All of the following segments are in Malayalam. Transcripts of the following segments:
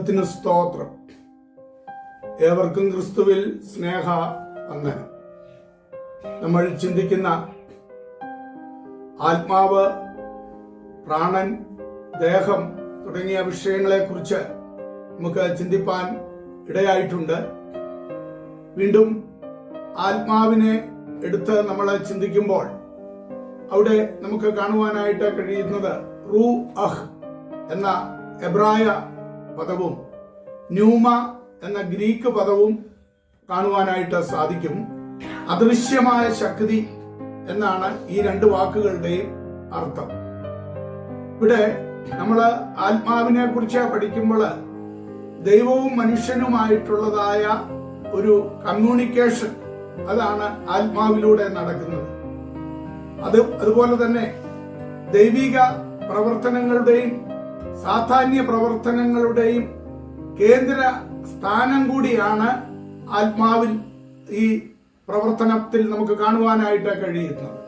ദൈവത്തിന് സ്തോത്രം. ഏവർക്കും ക്രിസ്തുവിൽ സ്നേഹ വന്ദനം. നമ്മൾ ചിന്തിക്കുന്ന ആത്മാവ് പ്രാണൻ ദേഹം തുടങ്ങിയ വിഷയങ്ങളെ കുറിച്ച് നമുക്ക് ചിന്തിപ്പാൻ ഇടയായിട്ടുണ്ട്. വീണ്ടും ആത്മാവിനെ എടുത്ത് നമ്മൾ ചിന്തിക്കുമ്പോൾ അവിടെ നമുക്ക് കാണുവാനായിട്ട് കഴിയുന്നത് റൂ അഹ് എന്ന എബ്രായ പദവും. ന്യൂമ എന്ന ഗ്രീക്ക് പദവും കാണുവാനായിട്ട് സാധിക്കും. അദൃശ്യമായ ശക്തി എന്നാണ് ഈ രണ്ട് വാക്കുകളുടെയും അർത്ഥം. ഇവിടെ നമ്മൾ ആത്മാവിനെ കുറിച്ച് പഠിക്കുമ്പോൾ ദൈവവും മനുഷ്യനുമായിട്ടുള്ളതായ ഒരു കമ്മ്യൂണിക്കേഷൻ അതാണ് ആത്മാവിലൂടെ നടക്കുന്നത്. അത് അതുപോലെ തന്നെ ദൈവിക പ്രവർത്തനങ്ങളുടെയും സാധാന്യ പ്രവർത്തനങ്ങളുടെയും കേന്ദ്ര സ്ഥാനം കൂടിയാണ് ആത്മാവിൽ ഈ പ്രവർത്തനത്തിൽ നമുക്ക് കാണുവാനായിട്ട് കഴിയുന്നത്.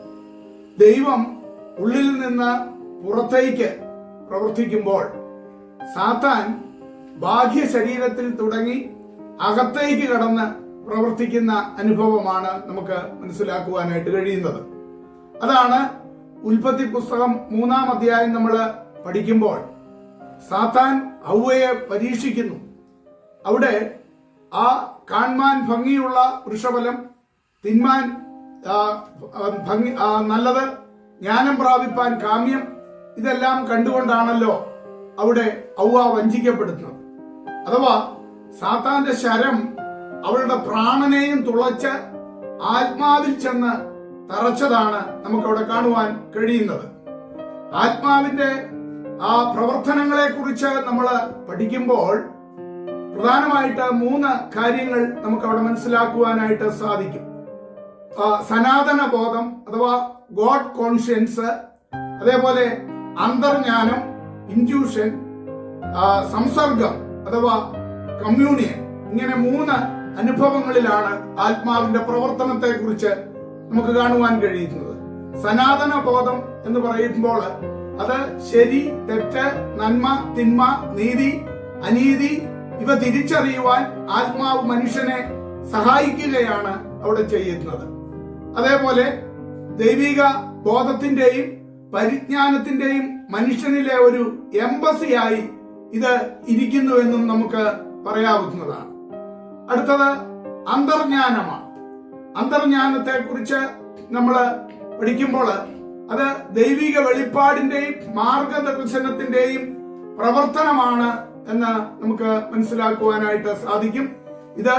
ദൈവം ഉള്ളിൽ നിന്ന് പുറത്തേക്ക് പ്രവർത്തിക്കുമ്പോൾ സാത്താൻ ബാഹ്യ ശരീരത്തിൽ തുടങ്ങി അകത്തേക്ക് കടന്ന് പ്രവർത്തിക്കുന്ന അനുഭവമാണ് നമുക്ക് മനസ്സിലാക്കുവാനായിട്ട് കഴിയുന്നത്. അതാണ് ഉൽപ്പത്തി പുസ്തകം മൂന്നാം അധ്യായം നമ്മൾ പഠിക്കുമ്പോൾ സാത്താൻ ഹൗവയെ പരീക്ഷിക്കുന്നു. അവിടെ ആ കാൺമാൻ ഭംഗിയുള്ള വൃഷഫലം തിന്മാൻ ഭംഗി നല്ലത് ജ്ഞാനം പ്രാപിപ്പാൻ കാമ്യം ഇതെല്ലാം കണ്ടുകൊണ്ടാണല്ലോ അവിടെ ഔവ വഞ്ചിക്കപ്പെടുന്നത്. അഥവാ സാത്താന്റെ ശരം അവളുടെ പ്രാണനെയും തുളച്ച് ആത്മാവിൽ ചെന്ന് തറച്ചതാണ് നമുക്കവിടെ കാണുവാൻ കഴിയുന്നത്. ആത്മാവിന്റെ ആ പ്രവർത്തനങ്ങളെ കുറിച്ച് നമ്മൾ പഠിക്കുമ്പോൾ പ്രധാനമായിട്ട് മൂന്ന് കാര്യങ്ങൾ നമുക്ക് അവിടെ മനസ്സിലാക്കുവാനായിട്ട് സാധിക്കും. സനാതന ബോധം അഥവാ ഗോഡ് കോൺഷ്യൻസ് അതേപോലെ അന്തർജ്ഞാനം ഇൻഡ്യൂഷൻ സംസർഗം അഥവാ കമ്മ്യൂണിയൻ. ഇങ്ങനെ മൂന്ന് അനുഭവങ്ങളിലാണ് ആത്മാവിന്റെ പ്രവർത്തനത്തെ കുറിച്ച് നമുക്ക് കാണുവാൻ കഴിയുന്നത്. സനാതന ബോധം എന്ന് പറയുമ്പോൾ അത് ശരി തെറ്റ് നന്മ തിന്മ നീതി അനീതി ഇവ തിരിച്ചറിയുവാൻ ആത്മാവ് മനുഷ്യനെ സഹായിക്കുകയാണ് അവിടെ ചെയ്യുന്നത്. അതേപോലെ ദൈവിക ബോധത്തിന്റെയും പരിജ്ഞാനത്തിന്റെയും മനുഷ്യനിലെ ഒരു എംബസിയായി ഇത് ഇരിക്കുന്നുവെന്നും നമുക്ക് പറയാവുന്നതാണ്. അടുത്തത് അന്തർജ്ഞാനമാണ്. അന്തർജ്ഞാനത്തെ കുറിച്ച് നമ്മൾ പഠിക്കുമ്പോൾ അത് ദൈവിക വെളിപ്പാടിന്റെയും മാർഗദർശനത്തിന്റെയും പ്രവർത്തനമാണ് എന്ന് നമുക്ക് മനസ്സിലാക്കുവാനായിട്ട് സാധിക്കും. ഇത്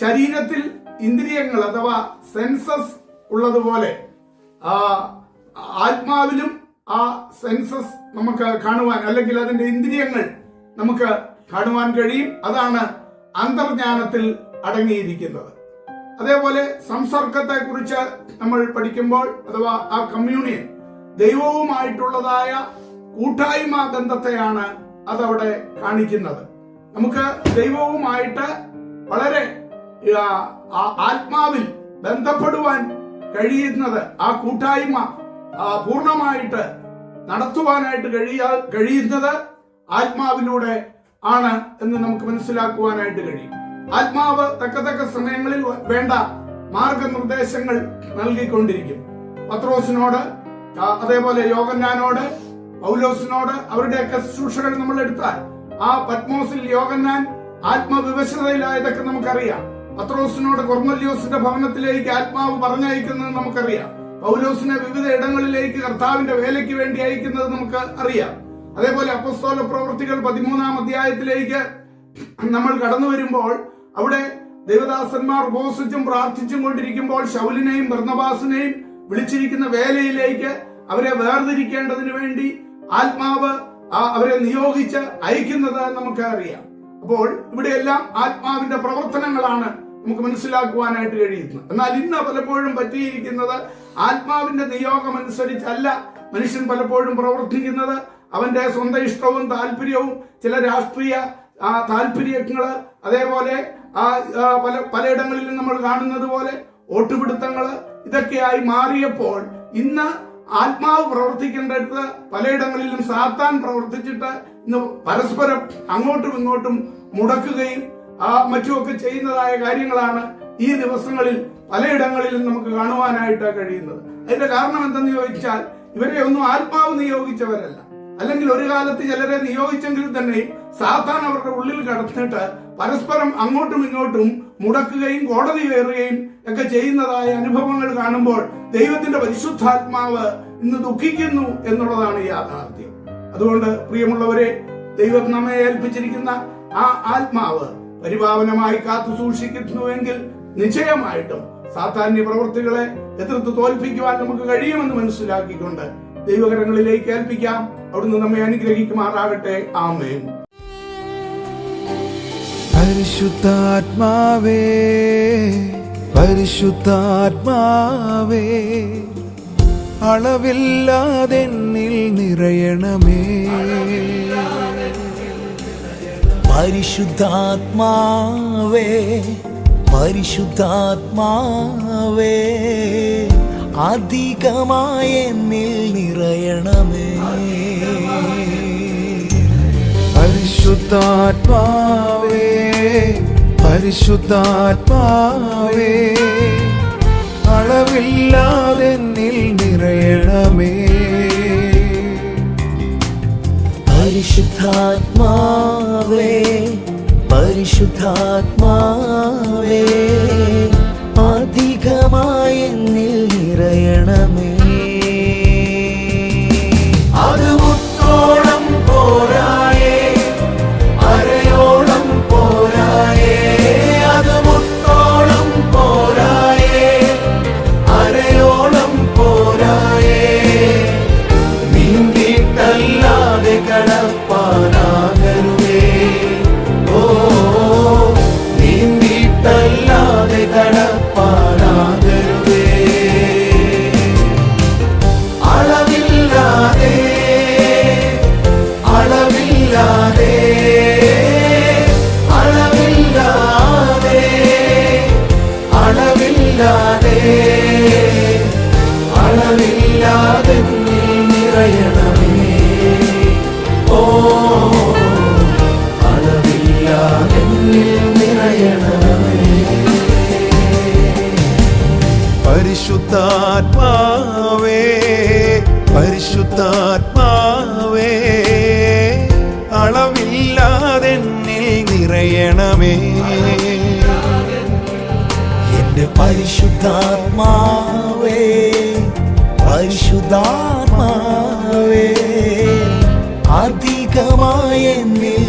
ശരീരത്തിൽ ഇന്ദ്രിയങ്ങൾ അഥവാ സെൻസസ് ഉള്ളതുപോലെ ആ ആത്മാവിലും ആ സെൻസസ് നമുക്ക് കാണുവാൻ അല്ലെങ്കിൽ അതിന്റെ ഇന്ദ്രിയങ്ങൾ നമുക്ക് കാണുവാൻ കഴിയും. അതാണ് അന്തർജ്ഞാനത്തിൽ അടങ്ങിയിരിക്കുന്നത്. അതേപോലെ സംസർഗത്തെ കുറിച്ച് നമ്മൾ പഠിക്കുമ്പോൾ അഥവാ ആ കമ്മ്യൂണിയൻ ദൈവവുമായിട്ടുള്ളതായ കൂട്ടായ്മ ബന്ധത്തെയാണ് അതവിടെ കാണിക്കുന്നത്. നമുക്ക് ദൈവവുമായിട്ട് വളരെ ആത്മാവിൽ ബന്ധപ്പെടുവാൻ കഴിയുന്നത് ആ കൂട്ടായ്മ പൂർണമായിട്ട് നടത്തുവാനായിട്ട് കഴിയാ കഴിയുന്നത് ആത്മാവിലൂടെ ആണ് എന്ന് നമുക്ക് മനസ്സിലാക്കുവാനായിട്ട് കഴിയും. ആത്മാവ് തക്കതക്ക സമയങ്ങളിൽ വേണ്ട മാർഗനിർദ്ദേശങ്ങൾ നൽകിക്കൊണ്ടിരിക്കും. പത്രോസിനോട് അതേപോലെ യോഗന്നാനോട് പൗലോസിനോട് അവരുടെയൊക്കെ ശുശ്രൂഷകൾ നമ്മൾ എടുത്താൽ ആ പത്മോസിൽ യോഗന്നാൻ ആത്മവിവശതയിലായതൊക്കെ നമുക്കറിയാം. പത്രോസിനോട് കൊർമല്യോസിന്റെ ഭവനത്തിലേക്ക് ആത്മാവ് പറഞ്ഞയക്കുന്നത് നമുക്കറിയാം. പൗലോസിനെ വിവിധ ഇടങ്ങളിലേക്ക് കർത്താവിന്റെ വേലയ്ക്ക് വേണ്ടി അയക്കുന്നത് നമുക്ക് അറിയാം. അതേപോലെ അപ്പസ്തോല പ്രവൃത്തികൾ പതിമൂന്നാം അധ്യായത്തിലേക്ക് നമ്മൾ കടന്നു വരുമ്പോൾ അവിടെ ദേവദാസന്മാർ ഉപവസിച്ചും പ്രാർത്ഥിച്ചും കൊണ്ടിരിക്കുമ്പോൾ ശൗലിനെയും ഭർണവാസിനെയും വിളിച്ചിരിക്കുന്ന വേലയിലേക്ക് അവരെ വേർതിരിക്കേണ്ടതിന് വേണ്ടി ആത്മാവ് അവരെ നിയോഗിച്ച് അയക്കുന്നത് നമുക്ക് അറിയാം. അപ്പോൾ ഇവിടെയെല്ലാം ആത്മാവിന്റെ പ്രവർത്തനങ്ങളാണ് നമുക്ക് മനസ്സിലാക്കുവാനായിട്ട് കഴിയുന്നത്. എന്നാൽ ഇന്ന് പലപ്പോഴും പറ്റിയിരിക്കുന്നത് ആത്മാവിന്റെ നിയോഗം അനുസരിച്ചല്ല മനുഷ്യൻ പലപ്പോഴും പ്രവർത്തിക്കുന്നത്. അവന്റെ സ്വന്തം ഇഷ്ടവും താല്പര്യവും ചില രാഷ്ട്രീയ താല്പര്യങ്ങൾ അതേപോലെ ആ, പല പലയിടങ്ങളിലും നമ്മൾ കാണുന്നത് പോലെ ഓട്ടുപിടുത്തങ്ങൾ ഇതൊക്കെയായി മാറിയപ്പോൾ ഇന്ന് ആത്മാവ് പ്രവർത്തിക്കേണ്ടടുത്ത് പലയിടങ്ങളിലും സാത്താൻ പ്രവർത്തിച്ചിട്ട് ഇന്ന് പരസ്പരം അങ്ങോട്ടും ഇങ്ങോട്ടും മുടക്കുകയും ആ മറ്റുമൊക്കെ ചെയ്യുന്നതായ കാര്യങ്ങളാണ് ഈ ദിവസങ്ങളിൽ പലയിടങ്ങളിലും നമുക്ക് കാണുവാനായിട്ട് കഴിയുന്നത്. അതിന്റെ കാരണം എന്തെന്ന് ചോദിച്ചാൽ ഇവരെ ഒന്നും ആത്മാവ് നിയോഗിച്ചവരല്ല. അല്ലെങ്കിൽ ഒരു കാലത്ത് ചിലരെ നിയോഗിച്ചെങ്കിൽ തന്നെയും സാത്താൻ അവരുടെ ഉള്ളിൽ കടന്നിട്ട് പരസ്പരം അങ്ങോട്ടും ഇങ്ങോട്ടും മുടക്കുകയും കോടതി കയറുകയും ഒക്കെ ചെയ്യുന്നതായ അനുഭവങ്ങൾ കാണുമ്പോൾ ദൈവത്തിന്റെ പരിശുദ്ധാത്മാവ് ഇന്ന് ദുഃഖിക്കുന്നു എന്നുള്ളതാണ് യാഥാർത്ഥ്യം. അതുകൊണ്ട് പ്രിയമുള്ളവരെ ദൈവം നമ്മെ ഏൽപ്പിച്ചിരിക്കുന്ന ആ ആത്മാവ് പരിപാവനമായി കാത്തു സൂക്ഷിക്കുന്നുവെങ്കിൽ നിശ്ചയമായിട്ടും സാധാന്യ പ്രവൃത്തികളെ എതിർത്ത് തോൽപ്പിക്കുവാൻ നമുക്ക് കഴിയുമെന്ന് മനസ്സിലാക്കിക്കൊണ്ട് ദൈവകരങ്ങളിലേക്ക് ഏൽപ്പിക്കാം. അവിടുന്ന് നമ്മെ അനുഗ്രഹിക്കുമാറാകട്ടെ. ആമേൻ. പരിശുദ്ധാത്മാവേ പരിശുദ്ധാത്മാവേ അളവില്ലാതെന്നിൽ നിറയണമേ. പരിശുദ്ധാത്മാവേ പരിശുദ്ധാത്മാവേ അധികമായ എന്നിൽ നിറയണമേ. പരിശുദ്ധാത്മാവേ അളവില്ലാതെ നിൽ നിറയണമേ. പരിശുദ്ധാത്മാവേ പരിശുദ്ധാത്മാവേ അധികമായി നിൽ നിറയണമേ. പരിശുദ്ധാത്മാവേ പരിശുദ്ധാത്മാവേ അധികമായ എന്നിൽ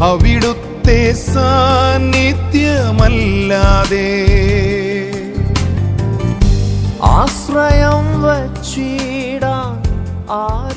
അവിടുത്തെ സാന്നിധ്യമല്ലാതെ ആശ്രയം വച്ചിടാൻ ആരും